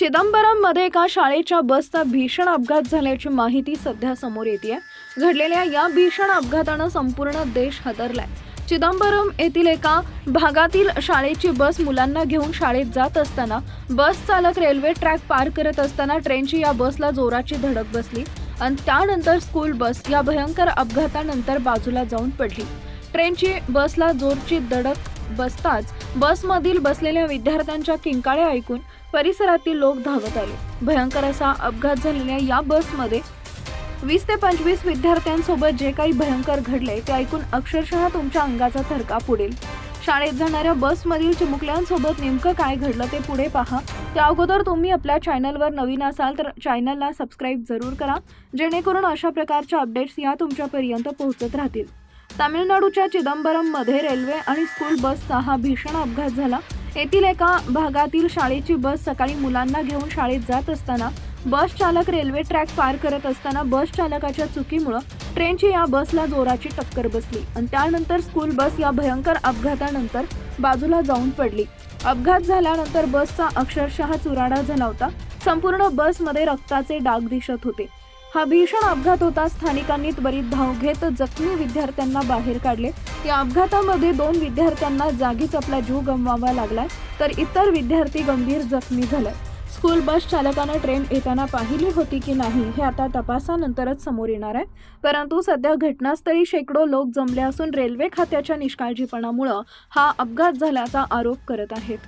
चिदंबरममध्ये एका शाळेच्या बसचा भीषण अपघात झाल्याची माहिती सध्या समोर येते घडलेल्या या भीषण अपघातानं संपूर्ण देश हादरलाय. चिदंबरम येथील एका भागातील शाळेची बस मुलांना घेऊन शाळेत जात असताना बस चालक रेल्वे ट्रॅक पार करत असताना ट्रेनची या बसला जोराची धडक बसली आणि त्यानंतर स्कूल बस या भयंकर अपघातानंतर बाजूला जाऊन पडली. ट्रेनची बसला जोरची धडक बसताच बसमधील बसलेल्या विद्यार्थ्यांच्या किंकाळ्या ऐकून परिसरातील लोक धावत आले. भयंकर असा अपघात झालेल्या या बसमध्ये वीस ते पंचवीस विद्यार्थ्यांसोबत जे काही भयंकर घडले ते ऐकून अक्षरशः तुमच्या अंगाचा थरकाप उडेल शाळेत जाणाऱ्या बसमधील चिमुकल्यांसोबत नेमकं काय घडलं ते पुढे पहा. त्या अगोदर तुम्ही आपल्या चॅनलवर नवीन असाल तर चॅनलला सबस्क्राईब जरूर करा. जेणेकरून अशा प्रकारच्या अपडेट्स या तुमच्यापर्यंत पोहोचत राहतील. तामिळनाडूच्या चिदंबरममध्ये रेल्वे आणि स्कूल बसचा हा भीषण अपघात झाला. येथील एका भागातील शाळेची बस सकाळी मुलांना घेऊन शाळेत जात असताना बस चालक रेल्वे ट्रॅक पार करत असताना बस चालकाच्या चुकीमुळं ट्रेनची या बसला जोराची टक्कर बसली आणि त्यानंतर स्कूल बस या भयंकर अपघातानंतर बाजूला जाऊन पडली. अपघात झाल्यानंतर बसचा अक्षरशः चुराडा झाला होता. संपूर्ण बसमध्ये रक्ताचे डाग दिसत होते. हा भीषण अपघात होता. स्थानिकांनी त्वरित धाव घेत जखमी विद्यार्थ्यांना बाहेर काढले. या अपघातामध्ये दोन विद्यार्थ्यांना जागीच आपला जीव गमवावा लागलाय तर इतर विद्यार्थी गंभीर जखमी झाले. स्कूल बस चालकानं ट्रेन येताना पाहिली होती की नाही हे आता तपासानंतरच समोर येणार आहे. परंतु सध्या घटनास्थळी शेकडो लोक जमले असून रेल्वे खात्याच्या निष्काळजीपणामुळं हा अपघात झाल्याचा आरोप करत आहेत.